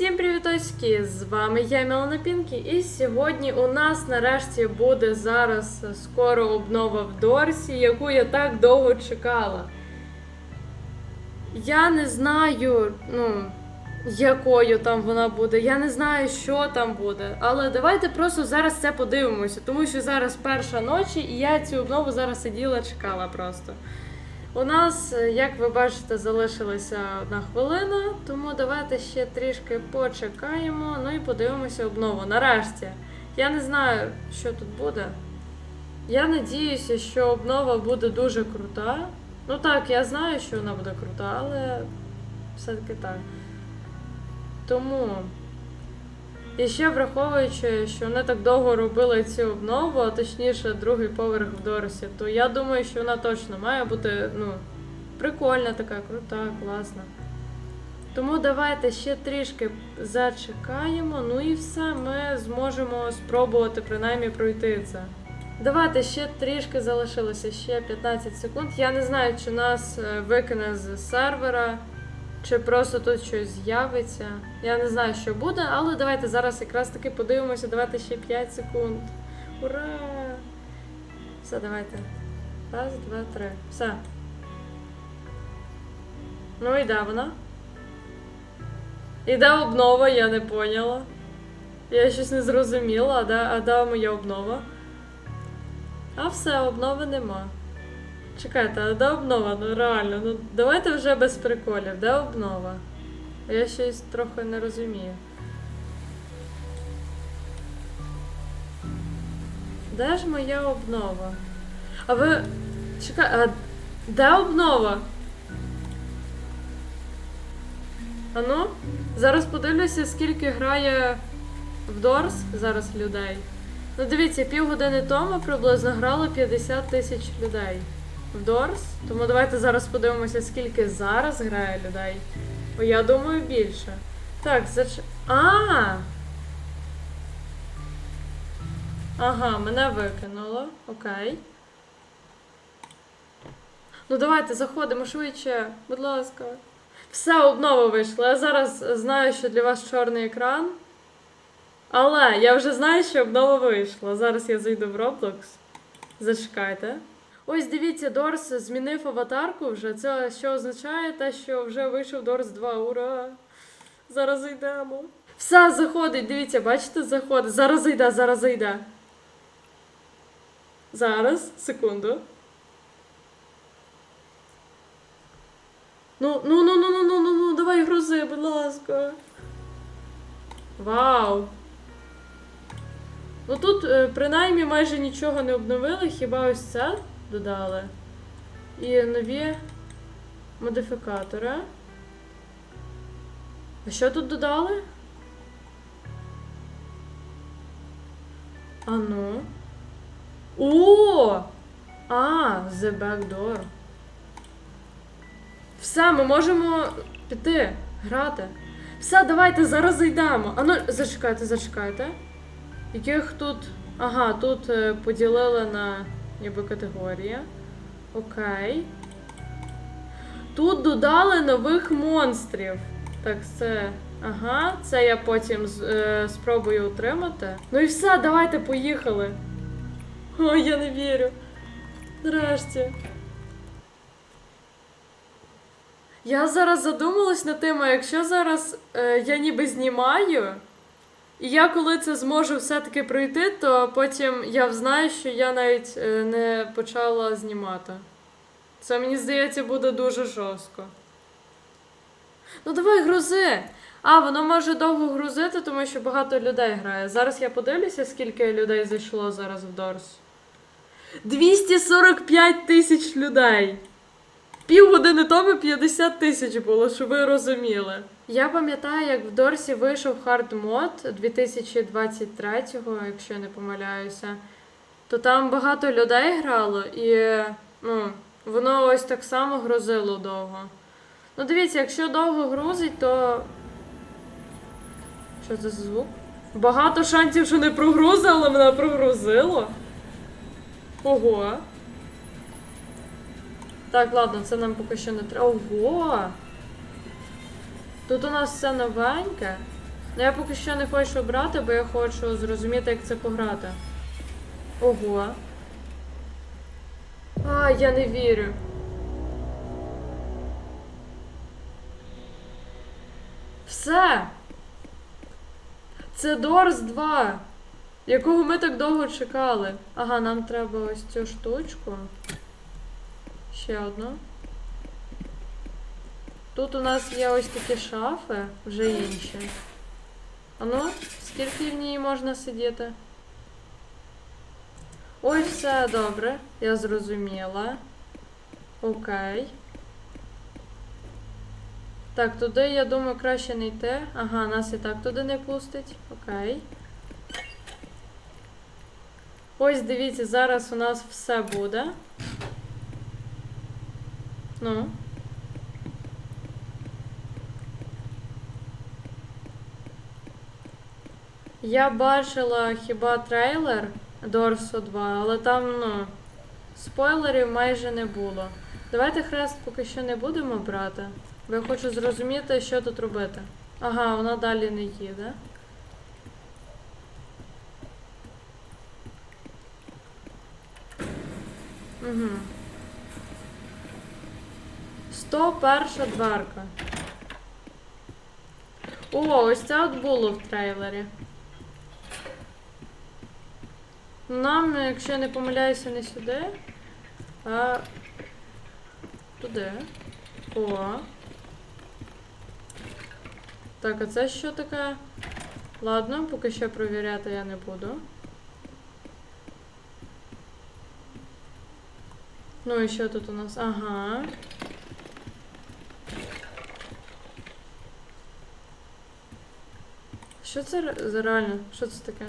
Всім привіточки! З вами я Мелана Пінкі, і сьогодні у нас нарешті буде зараз скоро обнова в Дорсі, яку я так довго чекала. Я не знаю, ну, якою там вона буде, я не знаю, що там буде. Але давайте просто зараз це подивимося, тому що зараз перша ночі, і я цю обнову зараз сиділа, чекала просто. У нас, е, як ви бачите, залишилася одна хвилина, тому давайте ще трішки почекаємо, ну і подивимося обнову. Нарешті. Я не знаю, що тут буде. Я надіюся, що обнова буде дуже крута. Ну так, я знаю, що вона буде крута, але все-таки так. Тому. І ще враховуючи, що вони так довго робили цю обнову, а точніше другий поверх в Дорсі, то я думаю, що вона точно має бути ну, прикольна, така, крута, класна. Тому давайте ще трішки зачекаємо, ну і все, ми зможемо спробувати принаймні пройти це. Давайте ще трішки залишилося, ще 15 секунд. Я не знаю, чи нас е, викине з сервера. Чи просто тут щось з'явиться. Я не знаю, що буде, але давайте зараз якраз таки подивимося. Давайте ще 5 секунд. Ура! Все, давайте. Раз, два, три. Все. Ну і де вона? Іде обнова, я не поняла. Я щось не зрозуміла, а де, а де моя обнова? А все, обнови нема. Чекайте, а де обнова? Ну реально, ну давайте вже без приколів. Де обнова? Я щось трохи не розумію. Де ж моя обнова? А ви. Чекай, а де обнова? А ну, зараз подивлюся, скільки грає в Дорс зараз людей. Ну дивіться, півгодини тому приблизно грало 50 тисяч людей в Дорс. Тому давайте зараз подивимося, скільки зараз грає людей. Бо я думаю більше. Так, зач... А! Ага, мене викинуло. Окей. Ну давайте заходимо швидше, будь ласка. Все, обнова вийшла. Я зараз знаю, що для вас чорний екран. Але я вже знаю, що обнова вийшла. Зараз я зайду в Roblox. Зачекайте. Ось дивіться, Дорс змінив аватарку вже. Це що означає те, що вже вийшов Дорс 2. Ура! Зараз зайдемо. Все, заходить, дивіться, бачите, заходить. Зараз зайде, зараз зайде. Зараз, секунду. Ну, ну, ну, ну, ну, ну, ну, ну, давай грузи, будь ласка. Вау. Ну тут е, принаймні майже нічого не обновили, хіба ось це додали. І нові модифікатори. А що тут додали? А ну. О! А, The Back Door. Все, ми можемо піти, грати. Все, давайте зараз зайдемо. А ну, зачекайте, зачекайте. Яких тут. Ага, тут е, поділили на ніби категорії. Окей. Тут додали нових монстрів. Так, це. Ага, це я потім е, спробую отримати. Ну і все, давайте поїхали. Ой, я не вірю. Нарешті. Я зараз задумалась над тим, а якщо зараз е, я ніби знімаю, і я коли це зможу все-таки пройти, то потім я знаю, що я навіть е, не почала знімати. Це мені здається буде дуже жорстко. Ну давай грузи. А, воно може довго грузити, тому що багато людей грає. Зараз я подивлюся, скільки людей зайшло зараз в Дорс. 245 тисяч людей. Півгодини тому 50 тисяч було, щоб ви розуміли. Я пам'ятаю, як в Дорсі вийшов хард мод 2023-го, якщо я не помиляюся, то там багато людей грало і ну, воно ось так само грузило довго. Ну, дивіться, якщо довго грузить, то. Що це за звук? Багато шансів, що не прогрузило, мене прогрузило. Ого. Так, ладно, це нам поки що не треба. Ого! Тут у нас все новеньке. Ну я поки що не хочу брати, бо я хочу зрозуміти, як це пограти. Ого. А, я не вірю. Все. Це Дорс 2, якого ми так довго чекали. Ага, нам треба ось цю штучку. Ще одну. Тут у нас є ось такі шафи, вже інші. А ну, скільки в ній можна сидіти? Ой, все добре, я зрозуміла. Окей. Так, туди, я думаю, краще не йти. Ага, нас і так туди не пустить. Окей. Ось дивіться, зараз у нас все буде. Ну. Я бачила хіба трейлер Дорсу 2, але там, ну, спойлерів майже не було. Давайте хрест поки що не будемо брати, бо я хочу зрозуміти, що тут робити. Ага, вона далі не їде. Угу. 101 дверка. О, ось це от було в трейлері. Нам, якщо я не помиляюся, не сюди, а туди. О. Так, а це що таке? Ладно, поки що провіряти я не буду. Ну і що тут у нас? Ага. Що це за реально? Що це таке?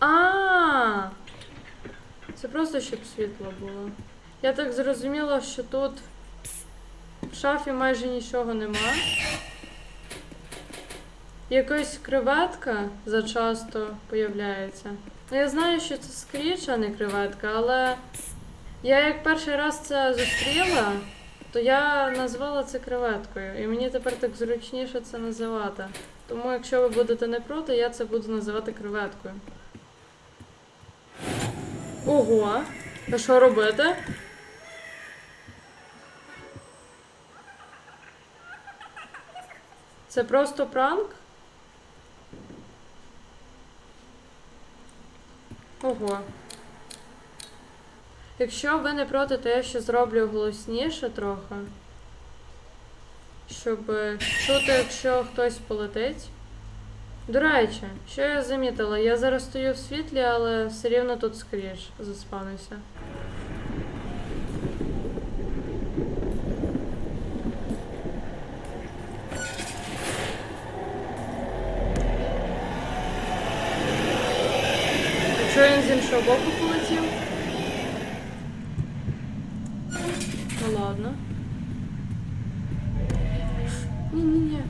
А. Це просто щоб світло було. Я так зрозуміла, що тут в шафі майже нічого нема. Якась креветка зачасто появляється. Ну, я знаю, що це скріч, а не креветка, але я як перший раз це зустріла, то я назвала це креветкою. І мені тепер так зручніше це називати. Тому, якщо ви будете не проти, я це буду називати креветкою. Ого! А що робити? Це просто пранк? Ого. Якщо ви не проти, то я ще зроблю голосніше трохи. Щоб чути, якщо хтось полетить. До речі, що я замітила? Я зараз стою в світлі, але все рівно тут скріж заспавнився. А чого він з іншого боку полетів? Ну ладно. Ні-ні-ні.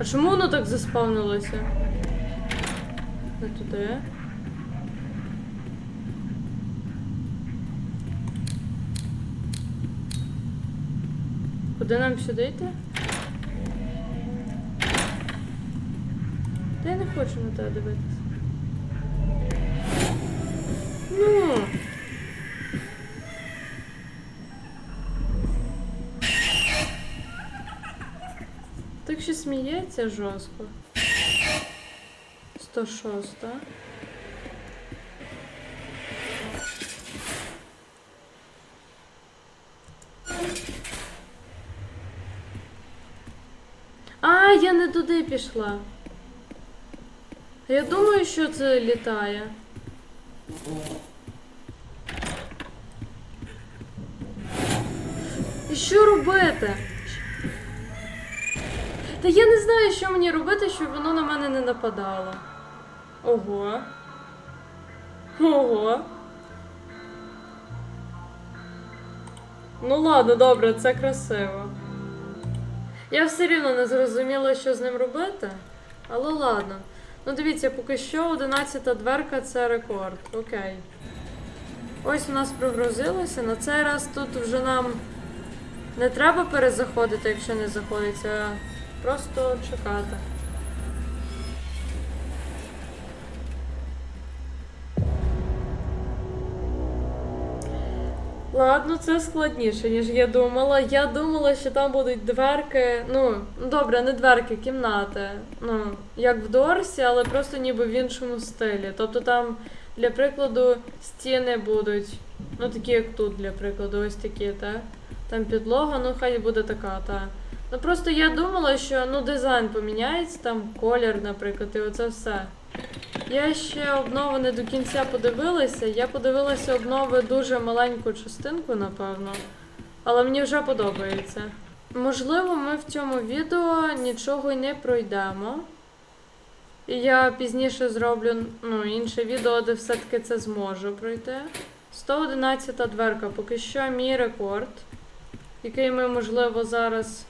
А, чому воно так заспавнилося? Не туди. Куди нам сюди йти? Та я не хочу на тебе дивитися. Ну. Сміється жорстко. 106. А, я не туди пішла. Я думаю, що це літає. І що робити? Та я не знаю, що мені робити, щоб воно на мене не нападало. Ого. Ого. Ну ладно, добре, це красиво. Я все рівно не зрозуміла, що з ним робити. Але ладно. Ну дивіться, поки що 11 дверка це рекорд. Окей. Ось у нас прогрузилося. На цей раз тут вже нам не треба перезаходити, якщо не заходиться, Просто чекати. Ладно, це складніше, ніж я думала. Я думала, що там будуть дверки. Ну, добре, не дверки, кімнати. Ну, як в Дорсі, але просто ніби в іншому стилі. Тобто там, для прикладу, стіни будуть. Ну, такі, як тут, для прикладу, ось такі, так? Там підлога, ну хай буде така, так. Ну просто я думала, що ну дизайн поміняється, там колір, наприклад, і оце все. Я ще обнови не до кінця подивилася. Я подивилася обнови дуже маленьку частинку, напевно. Але мені вже подобається. Можливо, ми в цьому відео нічого й не пройдемо. І я пізніше зроблю ну, інше відео, де все-таки це зможу пройти. 111 дверка, поки що мій рекорд, який ми, можливо, зараз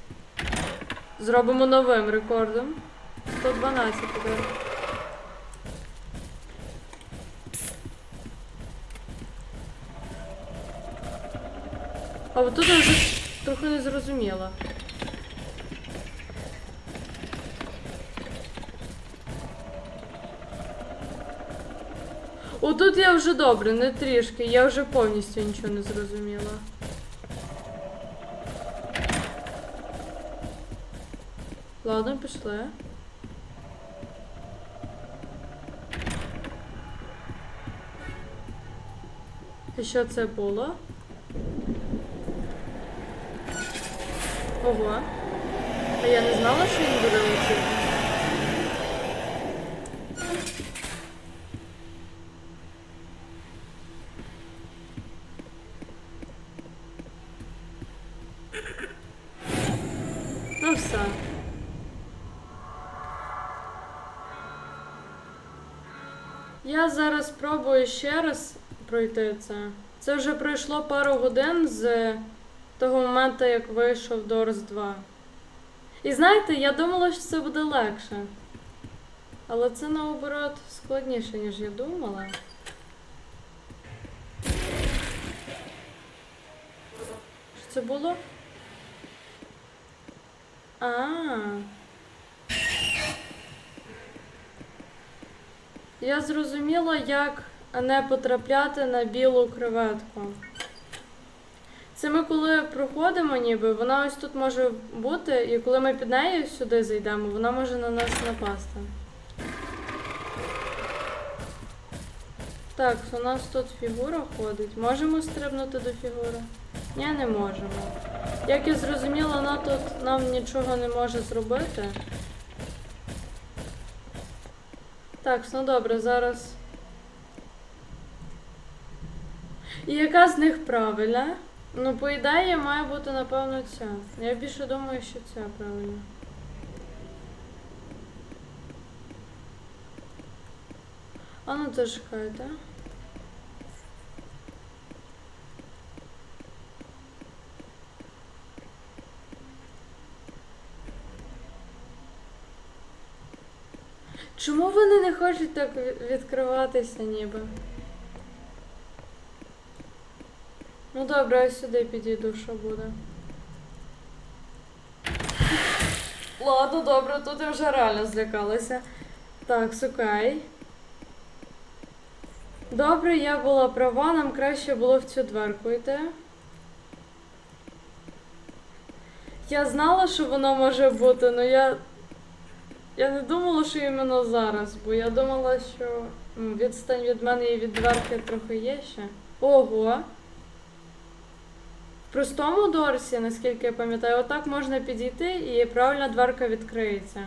зробимо новим рекордом. 112 дверка. А от тут я вже трохи не зрозуміла. Отут я вже добре, не трішки, я вже повністю нічого не зрозуміла. Ладно, пішли. І що це було? Ого. А я не знала, що він буде летіти. Спробую ще раз пройти це. Це вже пройшло пару годин з того моменту, як вийшов Дорс 2. І знаєте, я думала, що це буде легше. Але це наоборот складніше, ніж я думала. Що це було? А. Я зрозуміла, як не потрапляти на білу креветку. Це ми коли проходимо, ніби вона ось тут може бути, і коли ми під нею сюди зайдемо, вона може на нас напасти. Так, у нас тут фігура ходить. Можемо стрибнути до фігури? Ні, не можемо. Як я зрозуміла, вона тут нам нічого не може зробити. Так, ну добре, зараз. І яка з них правильна? Ну, по ідеї, має бути, напевно, ця. Я більше думаю, що ця правильна. А ну це Чому вони не хочуть так відкриватися ніби? Ну добре, ось сюди підійду, що буде. Ладно, добре, тут я вже реально злякалася. Так, сукай. Добре, я була права, нам краще було в цю дверку йти. Я знала, що воно може бути, але я. Я не думала, що іменно зараз, бо я думала, що відстань від мене і від дверки трохи є ще. Ого! В простому дорсі, наскільки я пам'ятаю, отак можна підійти і правильно дверка відкриється.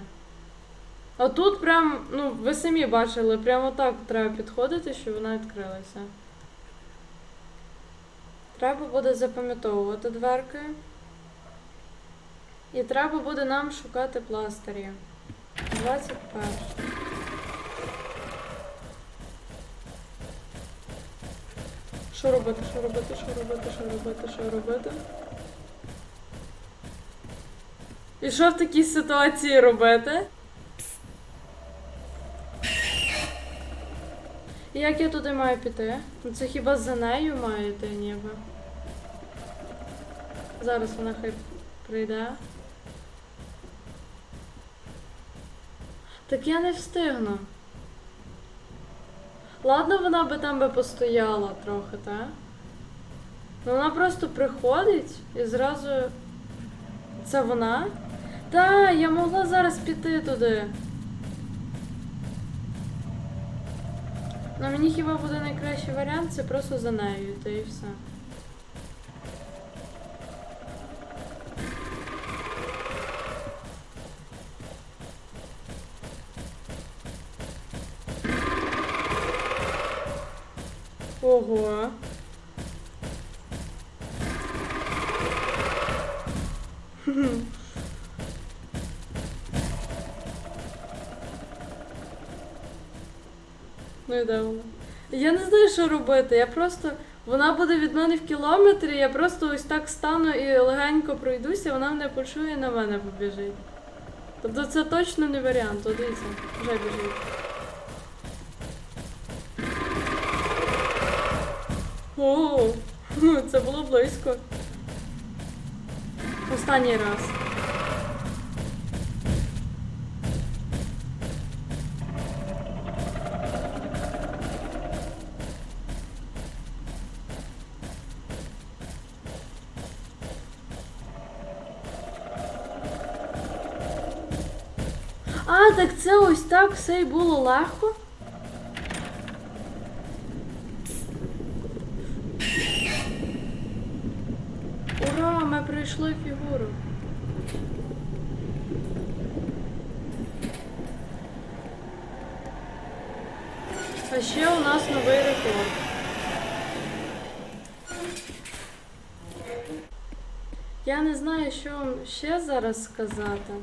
А тут прям, ну, ви самі бачили, прямо так треба підходити, щоб вона відкрилася. Треба буде запам'ятовувати дверки. І треба буде нам шукати пластирі. 21. Що робити, що робити, що робити, що робити, що робити? І що в такій ситуації робити? І як я туди маю піти? Ну це хіба за нею маю йти ніби? Зараз вона хай прийде. Так я не встигну. Ладно, вона би там би постояла трохи, та? Ну вона просто приходить і зразу. Це вона? Та, я могла зараз піти туди. Ну мені хіба буде найкращий варіант, це просто за нею йти і все. Ого. Ну і де? Я не знаю, що робити. Я просто. Вона буде від мене в кілометрі, я просто ось так стану і легенько пройдуся, вона мене почує і на мене побіжить. Тобто це точно не варіант, От дивіться, вже біжить. О, це було близько. Останній раз. А, так це ось так все і було легко. Ура, ми пройшли фігуру. А ще у нас новий рекорд. Я не знаю, що вам ще зараз сказати.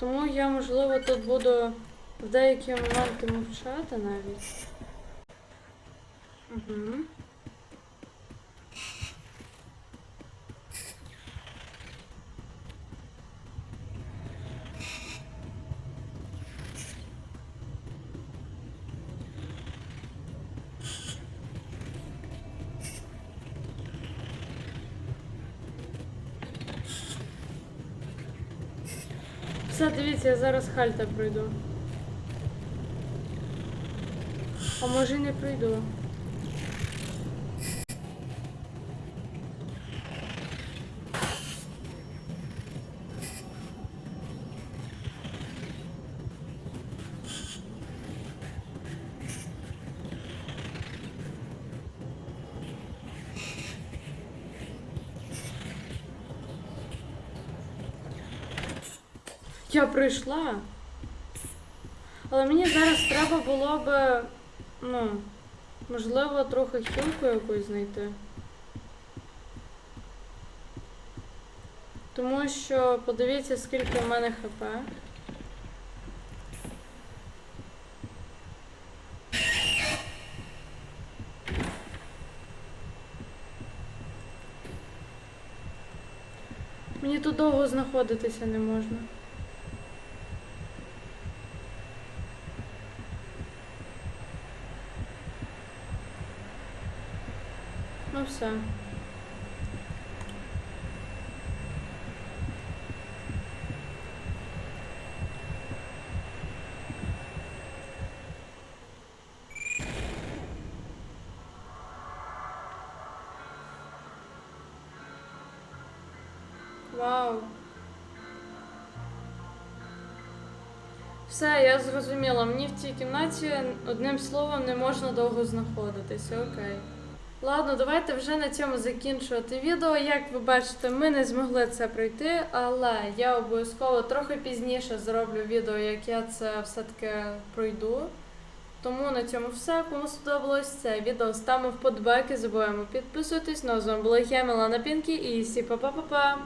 Тому я, можливо, тут буду в деякі моменти мовчати навіть. Угу. Все, дивіться, я зараз хальта пройду. А може не пройду. Я прийшла. Але мені зараз треба було би, ну, можливо, трохи хілку якусь знайти. Тому що подивіться, скільки в мене хп. Мені тут довго знаходитися не можна. Ну все. Вау. Все, я зрозуміла. Мені в цій кімнаті одним словом не можна довго знаходитися. Окей. Ладно, давайте вже на цьому закінчувати відео. Як ви бачите, ми не змогли це пройти, але я обов'язково трохи пізніше зроблю відео, як я це все-таки пройду. Тому на цьому все. Кому сподобалось це відео, ставимо вподобайки, забуваємо підписуватись. Ну, з вами була я, Мілана Пінкі, і всі па-па-па-па!